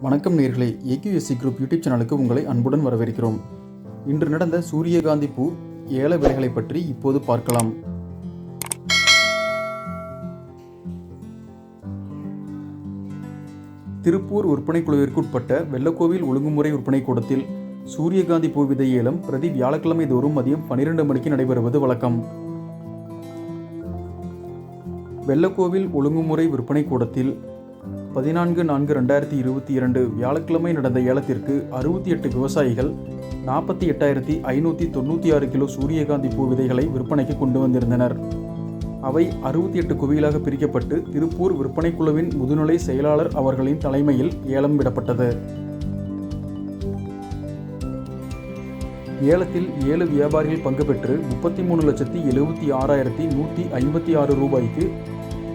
வணக்கம் நேர்களே. AQSC group YouTube சேனலுக்கு உங்களை அன்புடன் வரவேற்கிறோம். இன்று நடந்த சூரியகாந்தி பூ ஏல விலைகளை பற்றி இப்போது பார்க்கலாம். திருப்பூர் விற்பனை குழுவிற்கு உட்பட்ட வெள்ளக்கோவில் ஒழுங்குமுறை விற்பனை கூடத்தில் சூரியகாந்தி பூ விதை ஏலம் பிரதி வியாழக்கிழமை தோறும் மதியம் பன்னிரண்டு மணிக்கு நடைபெறுவது வழக்கம். வெள்ளக்கோவில் ஒழுங்குமுறை விற்பனை கூடத்தில் பதினான்கு நான்கு ரெண்டாயிரத்தி இருபத்தி இரண்டு வியாழக்கிழமை நடந்த ஏலத்திற்கு அறுபத்தி எட்டு விவசாயிகள் நாற்பத்தி எட்டாயிரத்தி ஐநூற்றி தொண்ணூற்றி ஆறு கிலோ சூரியகாந்தி பூ விதைகளை விற்பனைக்கு கொண்டு வந்திருந்தனர். அவை அறுபத்தி எட்டு குவியலாக பிரிக்கப்பட்டு திருப்பூர் விற்பனைக்குழுவின் முதுநிலை செயலாளர் அவர்களின் தலைமையில் ஏலம் விடப்பட்டது. ஏலத்தில் ஏழு வியாபாரிகள் பங்கு பெற்று முப்பத்தி மூணு லட்சத்தி எழுபத்தி ஆறாயிரத்தி நூற்றி ஐம்பத்தி ஆறு ரூபாய்க்கு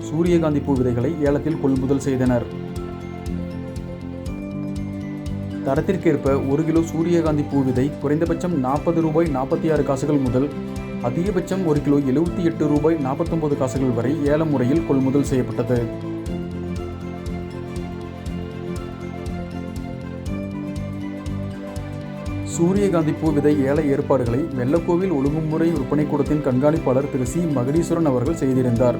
சூரியகாந்தி பூ விதைகளை ஏலத்தில் கொள்முதல் செய்தனர். தரத்திற்கேற்ப ஒரு கிலோ சூரியகாந்தி பூ விதை குறைந்தபட்சம் நாற்பது ரூபாய் நாற்பத்தி ஆறு காசுகள் முதல் அதிகபட்சம் ஒரு கிலோ எழுபத்தி எட்டு ரூபாய் நாற்பத்தொன்பது காசுகள் வரை ஏல முறையில் கொள்முதல் செய்யப்பட்டது. சூரியகாந்தி பூ விதை ஏல ஏற்பாடுகளை வெள்ளக்கோவில் ஒழுங்குமுறை விற்பனை கூடத்தின் கண்காணிப்பாளர் திரு சி மகடீஸ்வரன் அவர்கள் செய்திருந்தார்.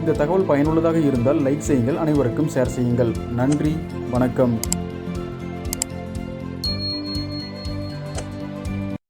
இந்த தகவல் பயனுள்ளதாக இருந்தால் லைக் செய்யுங்கள் அனைவருக்கும் ஷேர் செய்யுங்கள். நன்றி வணக்கம்.